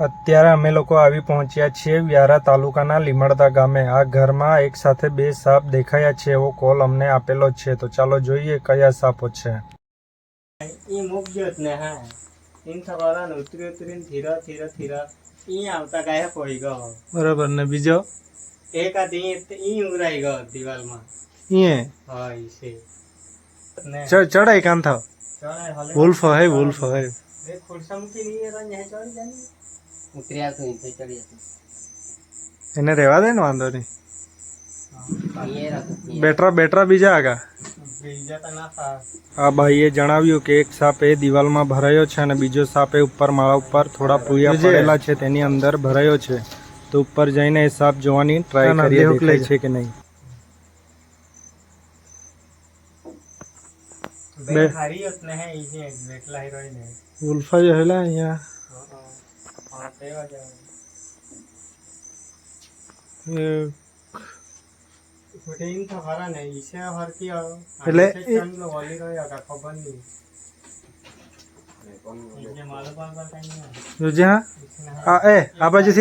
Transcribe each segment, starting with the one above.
અત્યારે અમે લોકો આવી પહોંચ્યા છીએ વ્યારા તાલુકાના લીમડદા ગામે. આ ઘરમાં એક સાથે બે સાપ દેખાયા છે એવો કોલ અમને આપેલો છે. તો ચાલો જોઈએ કયા સાપો છે. ઈ મૂકજો જ ને હા. ઈન થવાના ઉતરી ઉતરીને ધીરે ધીરે ધીરે ઈ આવતા ગાય પડી ગયો. બરાબર. ને બીજો? એક આ ઈ ઈ ગયો દિવાલમાં. એ હા ઈ છે. ચડાઈ હલે. વુલ્ફ હે વુલ્ફ હે. એ ખુરશા મૂકી ની હે ચડી જાય ઉતરી આવતો ઈ થઈ ચડી જતો એને રહેવા દે ને વાંધો નહીં. બેટરા બેટરા બીજા આગા? તો આ ભાઈએ જણાવ્યું કે એક સાપ એ દિવાલમાં ભરાયો છે અને બીજો સાપ એ ઉપર માળા ઉપર થોડા પૂયા પડેલા છે તેની અંદર ભરાયો છે. તો ઉપર જઈને એ સાપ જોવાની ટ્રાય કરીએ દેખાય છે કે નહીં. બે. હારી હોત ને હે ઈ બેટલા હિરોઈન ઉલ્ફા જો હેલા અહીંયા. એટલે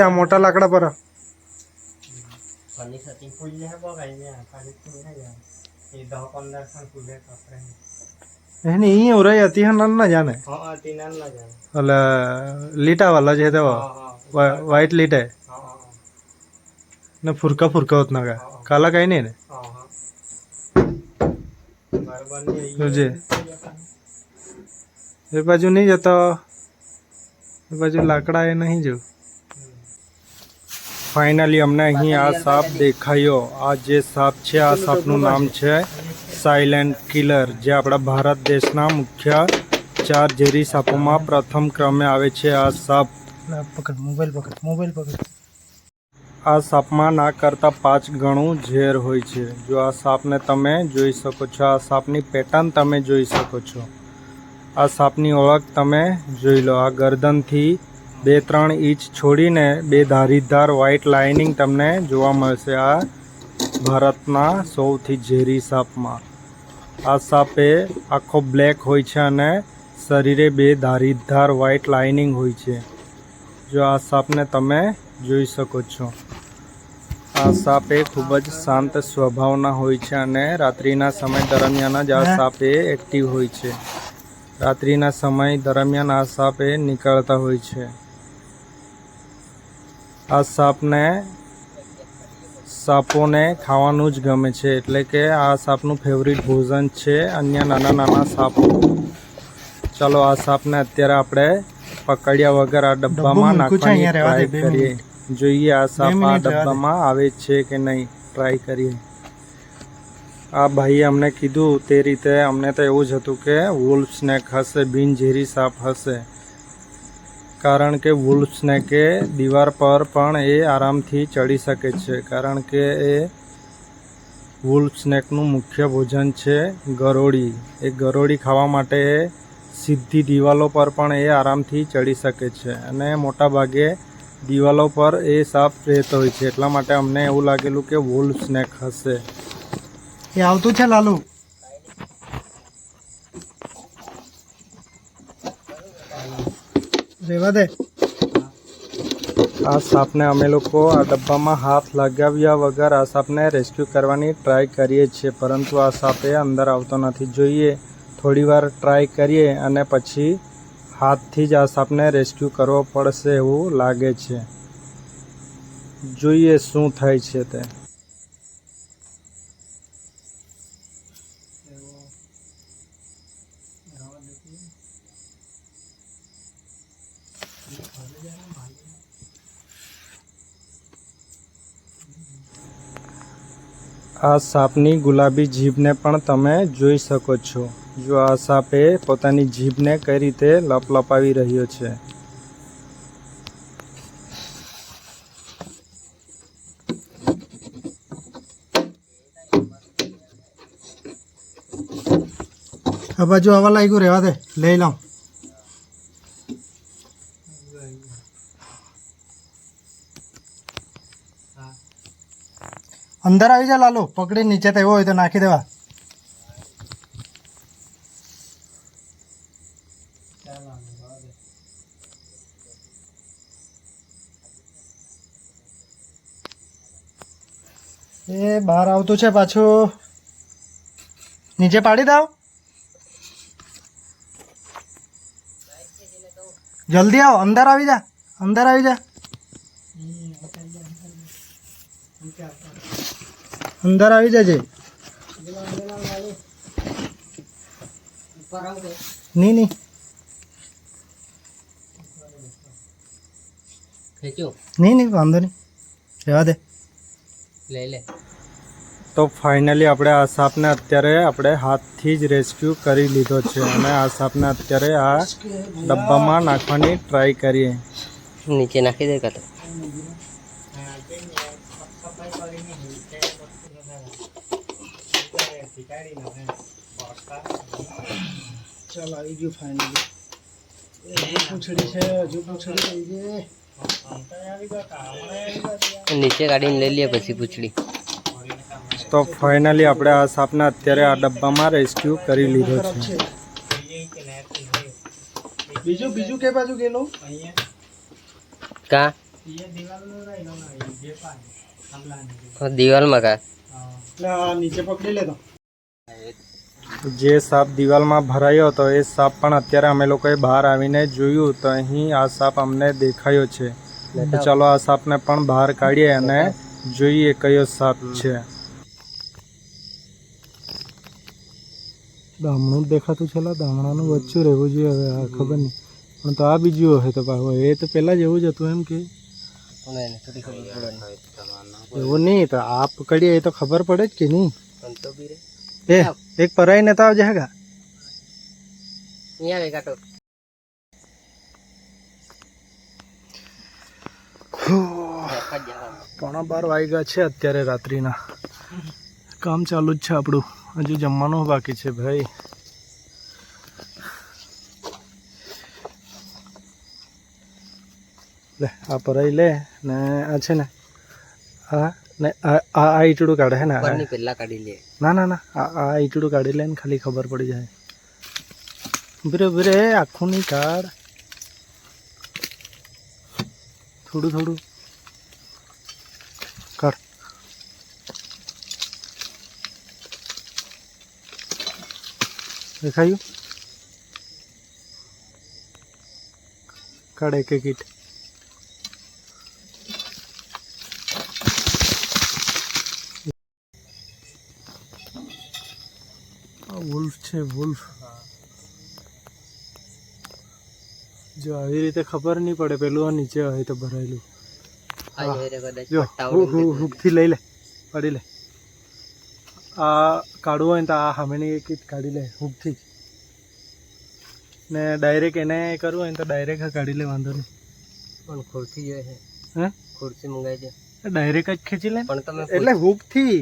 આ મોટા લાકડા પર. પની સતી ફૂલી હે બગાઈ ને ખાલી ફૂલ એ દહ પંદર ફૂલે કપડે એને ઈ ઉરાઈ હતી ના જાને? એટલે લીટા વાલા છે તેવા વ્હાઈટ લીટે. ને ફુરકા ફુરકા હોત ના કાલા કઈ નહીં ને? જોજે એ બાજુ નહીં જતો. એ બાજુ લાકડા એ નહીં જો ફાઇનલી અમને અહીં આ સાપ દેખાયો. આ જે સાપ છે આ સાપનું નામ છે સાયલેન્ટ કિલર જે આપણા ભારત દેશના મુખ્ય ચાર ઝેરી સાપોમાં પ્રથમ ક્રમે આવે છે આ સાપ. પકડ મોબાઈલ પકડ મોબાઈલ પકડ. આ સાપમાં ના કરતાં પાંચ ગણું ઝેર હોય છે. જો આ સાપને તમે જોઈ શકો છો આ સાપની પેટર્ન તમે જોઈ શકો છો. આ સાપની ઓળખ તમે જોઈ લો. આ ગરદનથી બે ત્રણ ઇંચ છોડીને બે ધારીધાર વ્હાઇટ લાઇનિંગ તમને જોવા મળશે આ ભારતના સૌથી ઝેરી સાપમાં. આ સાપે આખો બ્લેક હોય છે અને શરીરે બે ધારીધાર વ્હાઇટ લાઇનિંગ હોય છે. જો આ સાપને તમે જોઈ શકો છો. આ સાપ ખૂબ જ શાંત સ્વભાવના હોય છે અને રાત્રિના સમય દરમિયાન જ આ સાપ એક્ટિવ હોય છે. રાત્રિના સમય દરમિયાન આ સાપે નીકળતા હોય છે. આ સાપને સાપોને ખાવાનું જ ગમે છે એટલે કે આ સાપનું ફેવરિટ ભોજન છે અન્ય નાના નાના સાપો. ચાલો આ સાપને અત્યારે આપણે પકડ્યા વગર આ ડબ્બામાં નાખવાની ટ્રાય કરીએ. જોઈએ આ સાપ આ ડબ્બામાં આવે છે કે નહીં ટ્રાય કરીએ. આ ભાઈએ અમને કીધું તે રીતે અમને તો એવું જ હતું કે વુલ્ફ સ્નેક હશે બિનઝેરી સાપ હશે. કારણ કે વુલ્ફ સ્નેકે દીવાર પર પણ એ આરામથી ચડી શકે છે. કારણ કે એ વુલ્ફ સ્નેકનું મુખ્ય ભોજન છે ગરોળી. એ ગરોળી ખાવા માટે એ સીધી દિવાલો પર પણ એ આરામથી ચડી શકે છે અને મોટાભાગે દિવાલો પર એ સાફ રહેતો હોય છે. એટલા માટે અમને એવું લાગેલું કે વુલ્ફ સ્નેક હશે. એ આવતું છે લાલુ? રેવા દે. આ સાપને અમે લોકો આ ડબ્બામાં હાથ લગાવ્યા વગર આ સાપને રેસ્ક્યુ કરવાની ટ્રાય કરીએ છીએ, પરંતુ આ સાપે અંદર આવતો નથી. જોઈએ, થોડીવાર ટ્રાય કરીએ અને પછી હાથથી જ આ સાપને રેસ્ક્યુ કરવો પડશે એવું લાગે છે. જોઈએ શું થાય છે તે. આ સાપની ગુલાબી જીભને પણ તમે જોઈ શકો છો. જો આ સાપે પોતાની જીભને કઈ રીતે લપલપાવી રહ્યો છે. આ બાજુ આવા લાગ્યું, રહેવા દે. લઈ લઉં અંદર આવી જાય લાલુ, પકડી, નીચે તો હોય તો નાખી દેવા. એ, બહાર આવતું છે પાછું. નીચે પાડી દાવ જલ્દી આવો, અંદર આવી જા, અંદર આવી જા. અંદર આવી જજે. નહીં નહીં નહીં નહીં વાંધો નહીં. રહેવા દે. લઈ લે. તો ફાઇનલી આપણે આ સાપને અત્યારે આપણે હાથથી જ રેસ્ક્યુ કરી લીધો છે અને આ સાપને અત્યારે આ ડબ્બામાં નાખવાની ટ્રાય કરીએ. નીચે નાખી દે કાતો ચાલ આવી ગયું ફાઇનલી પૂછડી છે હજુ પૂછડી થઈ ગઈ નીચે કાઢીને લઈ લઈએ પછી પૂછડી. તો ફાઇનલી આપણે આ સાપના અત્યારે આ ડબ્બામાં રેસ્ક્યુ કરી લીધો છે. છે બીજું બીજું કે બાજુ ગયેલું? કા? દિવાલમાં કા? નીચે પકડી લેતો. જે સાપ દિવાલમાં ભરાયો હતો એ સાપ પણ અત્યારે અમે લોકોએ બહાર આવીને જોયું તો અહીં આ સાપ અમને દેખાયો છે. તો ચાલો આ સાપને પણ બહાર કાઢીએ અને જોઈએ કયો સાપ છે. દામણું દેખાતું છે દામણાનું વચ્ચું રહેવું જોઈએ હવે આ ખબર નહીં. પણ તો આ બીજું હોય તો પાછું એ તો પહેલાં જેવું જ હતું એમ કે. એવું નહીં તો આ પકડીએ એ તો ખબર પડે જ કે નહીં. એ એક પરાઈને તો આવજે હેગા. અહીંયા કાઢો પોણા બાર વાગ્યા છે અત્યારે રાત્રિના. કામ ચાલુ જ છે આપણું. હજુ જમવાનું બાકી છે ભાઈ. લે આ પરાઈ લે ને આ છે ને આ ને આ આ ઈટડું કાઢે હે ને? ઉપરની પેલા કાઢી લે. ના ના ના. આ આ ઈટડું કાઢી લે ને ખાલી ખબર પડી જાય. બરે બરે આખું નહીં કાઢ. થોડું થોડું. કાઢ. દેખાયું? કાઢે કે એક વુલ્ફ છે વુલ્ફ જો આવી રીતે ખબર નહીં પડે પેલું આ નીચે હોય તો ભરાયેલું. જો હુકથી લઈ લે પડી લે. આ કાઢવું હોય ને તો આ સામેની એક કાઢી લે હુકથી જ. ને ડાયરેક્ટ એને કરવું હોય ને તો ડાયરેક્ટ કાઢી લે વાંધો નહીં. પણ ખુરશી જોઈએ છે. હે? ખુરશી મંગાવી દે. ડાયરેક્ટ જ ખેંચી લે પણ તમે એટલે હુકથી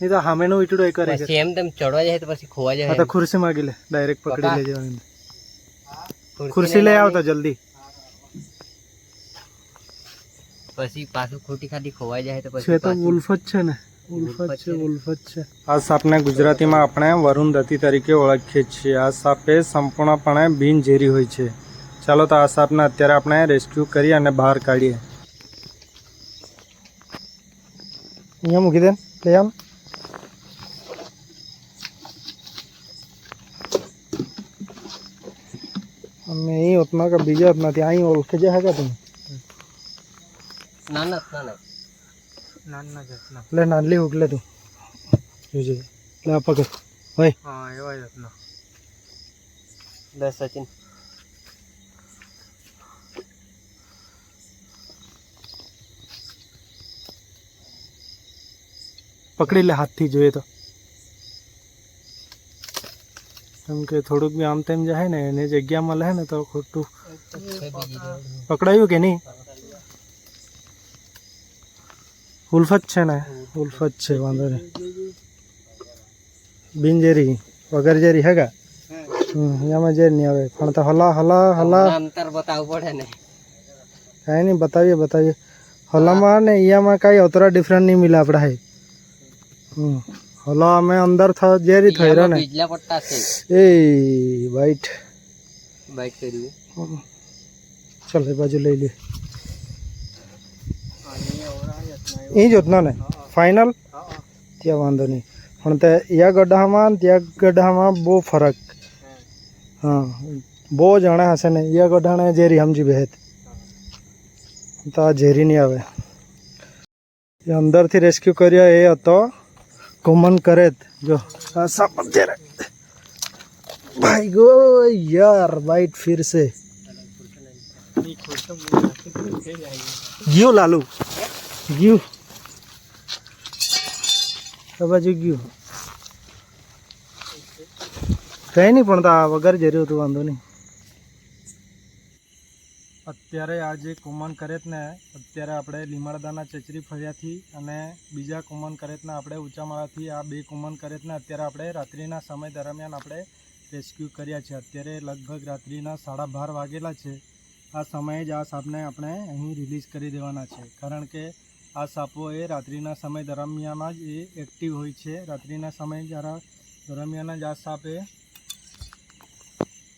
નહીં તો સામેનું ઈટડું એ કરે પછી એમ તેમ ચડવા જાય તો પછી ખોવા જાય તો ખુરશી માગી લે. ડાયરેક્ટ પકડી. લેજે ખુરશી ખુરશી લઈ આવતો જલ્દી. પછી પાછું ખોટી ખાટી ખોવાઈ જાય તો છે પછી તો ઉલ્ફ જ છે ને. જ છે આ સાપને ગુજરાતીમાં આપણે વરુણદત્તી તરીકે ઓળખીએ છીએ. આ સાપ એ સંપૂર્ણપણે બિનઝેરી હોય છે. ચાલો તો આ સાપને અત્યારે આપણે રેસ્ક્યુ કરી અને બહાર કાઢીએ. અહીંયા મૂકી દે લઈ આવ અમે અહીં હોતમાં કે બીજા હોતમાં ત્યાં અહીં ઓળખે છે હા તમે? ના ના ના ના. ના ના નાનલી ઉગલે તું. જોજે. એટલે આ પકડ. હોય. હા એવા જતના દસ સચિન. પકડી લે હાથથી જોઈએ તો. કેમ કે થોડુંક બી આમ તેમ જાય ને એને જગ્યા મળે ને તો ખોટું. પકડાયું કે નહીં? ઉલ્ફ જ છે ને? ઉલ્ફ જ છે વાંધો નહીં. બિનજેરી વગર જેરી હેગા? હમ એમાં જેર નહીં આવે. પણ તો હલા હલા હલા. અંતર બતાવવું પડે ને. કાંઈ નહીં બતાવીએ બતાવીએ. હલામાં ને ઈયામાં કાંઈ અતરા ડિફરન્ટ નહીં મિલે આપણે હે હમ. હલા અમે અંદર થ જેરી થઈ રહ્યો ને. બીજલા પટ્ટા છે. એ વાઈટ. બાઈટ કરી ચાલ એ બાજુ લઈ લે. એ જ હોતનો ને ફાઇનલ ત્યાં વાંધો નહીં. પણ તે યા ગઢામાં ત્યાં ગઢામાં બહુ ફરક. હા બહુ જણા હશે ને. યા ગઢાણે ઝેરી સમજી બેહેત. તો આ ઝેરી નહીં આવે. એ અંદરથી રેસ્ક્યુ કર્યો એ હતો. કોમન કરે જો. સાપ અત્યારે. ભાઈ ગો, યાર બાઈટ ફિરસે. ગયું લાલુ? ગયું. આ બાજુ ગયું. કઈ નહીં, પણ તો વગર જર્યું તો વાંધો નહીં. અત્યારે આ જે કોમન કરેતને અત્યારે આપણે લીમડદાના ચચરી ફળિયાથી અને બીજા કોમન કરેતના આપણે ઊંચામાળાથી આ બે કોમન કરેતને અત્યારે આપણે રાત્રિના સમય દરમિયાન આપણે રેસ્ક્યુ કર્યા છે. અત્યારે લગભગ રાત્રિના સાડા બાર વાગેલા છે. આ સમયે જ આ સાપને આપણે અહીં રિલીઝ કરી દેવાના છે. કારણ કે આ સાપો એ રાત્રિના સમય દરમિયાન જ એ એક્ટિવ હોય છે. રાત્રિના સમય જ્યારે દરમિયાન જ આ સાપ એ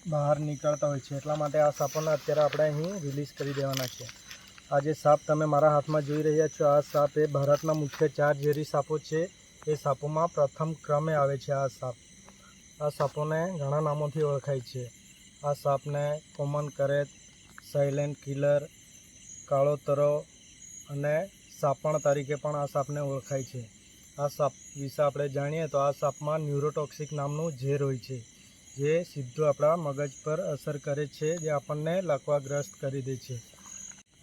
બહાર નીકળતા હોય છે. એટલા માટે આ સાપોને અત્યારે આપણે અહીં રિલીઝ કરી દેવાના છે. આ જે સાપ તમે મારા હાથમાં જોઈ રહ્યા છો, આ સાપ એ ભારતના મુખ્ય ચાર ઝેરી સાપો છે. એ સાપોમાં પ્રથમ ક્રમે આવે છે આ સાપ. આ સાપોને ઘણા નામોથી ઓળખાય છે. આ સાપને કોમન કરેત સાયલેન્ટ કિલર કાળો તરો અને સાપણ તરીકે પણ આ સાપને ઓળખાય છે. આ સાપ વિશે આપણે જાણીએ તો આ સાપમાં ન્યુરોટોક્સિક નામનું ઝેર હોય છે. જે સીધું આપણા મગજ પર અસર કરે છે, જે આપણને લકવાગ્રસ્ત કરી દે છે.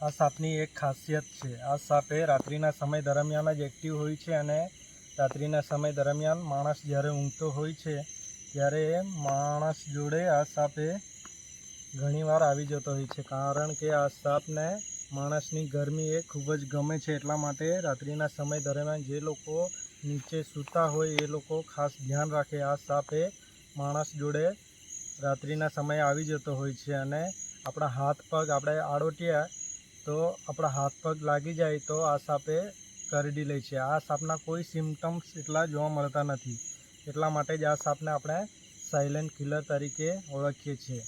આ સાપની એક ખાસિયત છે. આ સાપ રાત્રિના સમય દરમિયાન જ એક્ટિવ હોય છે અને રાત્રિના સમય દરમિયાન માણસ જ્યારે ઊંઘતો હોય છે, ત્યારે માણસ જોડે આ સાપ ઘણીવાર આવી જતો હોય છે. કારણ કે આ સાપને માણસની ગરમી એ ખૂબ જ ગમે છે, એટલા માટે રાત્રિના સમય દરમિયાન જે લોકો નીચે સૂતા હોય એ લોકો ખાસ ધ્યાન રાખે. આ સાપ માણસ જોડે રાત્રિના સમયે આવી જતો હોય છે અને આપણા હાથ પગ આપણે આડોટ્યા તો આપણા હાથ પગ લાગી જાય તો આ સાપે કરડી લે છે. આ સાપના કોઈ સિમ્ટમ્સ એટલા જોવા મળતા નથી. એટલા માટે જ આ સાપને આપણે સાયલેન્ટ કિલર તરીકે ઓળખીએ છીએ.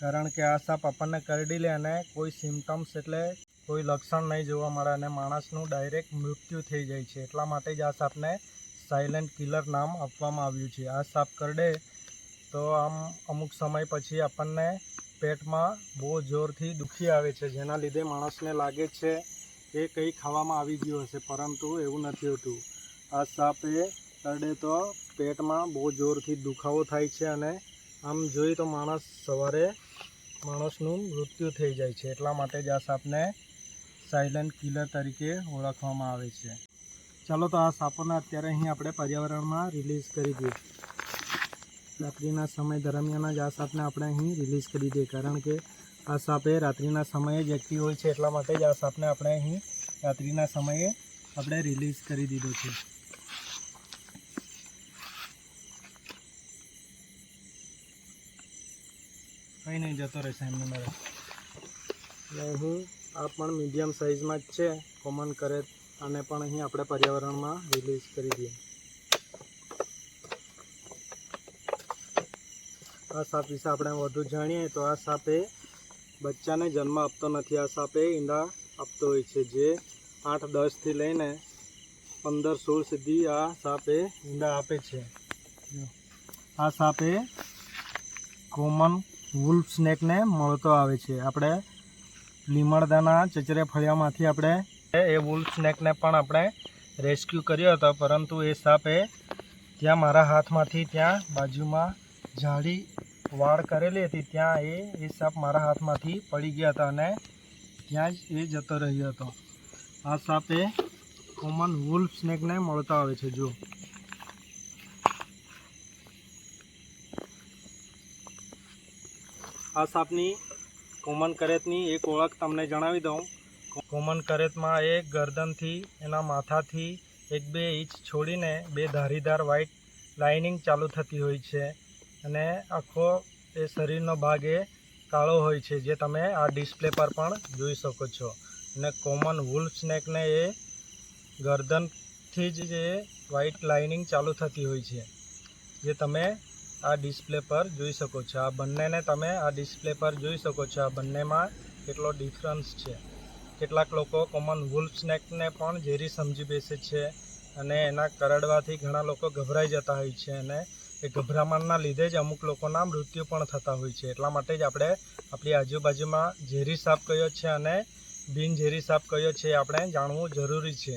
કારણ કે આ સાપ આપણને કરડી લે અને કોઈ સિમ્ટમ્સ એટલે કોઈ લક્ષણ નહીં જોવા મળે અને માણસનું ડાયરેક્ટ મૃત્યુ થઈ જાય છે. એટલા માટે જ આ સાપને સાયલેન્ટ કિલર નામ આપવામાં આવ્યું છે. આ સાપ કરડે તો આમ અમુક સમય પછી આપણને પેટમાં બહુ જોરથી દુખી આવે છે. જેના લીધે માણસને લાગે છે કે કંઈ ખાવામાં આવી ગયું હશે, પરંતુ એવું નથી હોતું. આ સાપ એ કરડે તો પેટમાં બહુ જોરથી દુખાવો થાય છે અને આમ જોઈએ તો માણસ સવારે માણસનું મૃત્યુ થઈ જાય છે. એટલા માટે જ આ સાપને સાયલન્ટ કિલર તરીકે ઓળખવામાં આવે છે. ચાલો તો આ સાપોને અત્યારે અહીં આપણે પર્યાવરણમાં રિલીઝ કરી દઈએ. રાત્રિના સમય દરમિયાન જ આ સાપને આપણે અહીં રિલીઝ કરી દઈએ. કારણ કે આ સાપ એ રાત્રિના સમયે જ એક્ટિવ હોય છે એટલા માટે જ આ સાપને આપણે અહીં રાત્રિના સમયે આપણે રિલીઝ કરી દીધો છે. કંઈ નહીં, જતો રહેશે એમને મારે. એટલે અહીં આ પણ મીડિયમ સાઇઝમાં જ છે. કોમન કરે આને પણ અહીં આપણે પર્યાવરણમાં રિલીઝ કરી દઈએ. આ સાપ વિશે આપણે વધુ જાણીએ તો આ સાપે બચ્ચાને જન્મ આપતો નથી. આ સાપે ઈંડા આપતો હોય છે જે આઠ, દસથી લઈને પંદર, સોળ સુધી આ સાપે ઈંડા આપે છે. આ સાપે કોમન વુલ્ફ સ્નેકને મળતો આવે છે. આપણે લીમડદાના ચચરે ફળિયામાંથી આપણે એ વુલ્ફ સ્નેકને પણ આપણે રેસ્ક્યુ કર્યો હતો, પરંતુ એ સાપે ત્યાં મારા હાથમાંથી ત્યાં બાજુમાં જાડી વાળ કરેલી હતી. ત્યાં એ એ સાપ મારા હાથમાંથી પડી ગયા હતા અને ત્યાં જ એ જતો રહ્યો હતો. આ સાપે કોમન વુલ્ફ સ્નેકને મળતા આવે છે જો આ સાપની કોમન કરેતની એક ઓળખ તમને જણાવી દઉં. કોમન કરેતમાં એ ગરદનથી, એના માથાથી એક બે ઇંચ છોડીને બે ધારીદાર વ્હાઇટ લાઇનિંગ ચાલુ થતી હોય છે અને આખો એ શરીરનો ભાગ એ કાળો હોય છે, જે તમે આ ડિસ્પ્લે પર પણ જોઈ શકો છો. અને કોમન વુલ્ફ સ્નેકને એ ગરદનથી જ એ વ્હાઇટ લાઇનિંગ ચાલુ થતી હોય છે, જે તમે આ ડિસ્પ્લે પર જોઈ શકો છો. આ બંનેને તમે આ ડિસ્પ્લે પર જોઈ શકો છો. આ બંનેમાં કેટલો ડિફરન્સ છે. કેટલાક લોકો કોમન વુલ્ફ સ્નેકને પણ ઝેરી સમજી બેસે છે અને એના કરડવાથી ઘણા લોકો ગભરાઈ જતા હોય છે અને એ ગભરામણના લીધે જ અમુક લોકોના મૃત્યુ પણ થતા હોય છે. એટલા માટે જ આપણે આપણી આજુબાજુમાં ઝેરી સાપ કયો છે અને બિનઝેરી સાપ કયો છે એ આપણે જાણવું જરૂરી છે.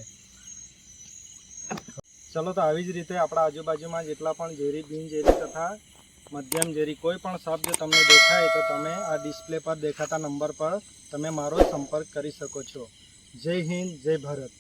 ચલો તો આવી જ રીતે આપણા આજુબાજુમાં જેટલા પણ ઝેરી બિનઝેરી તથા મધ્યમ ઝેરી કોઈ પણ સાપ તમને દેખાય તો તમે આ ડિસ્પ્લે પર દેખાતા નંબર પર તમે મારો સંપર્ક કરી શકો છો. જય હિન્દ, જય ભારત.